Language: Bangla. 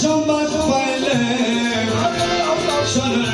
সংবাদ পাইলে সরল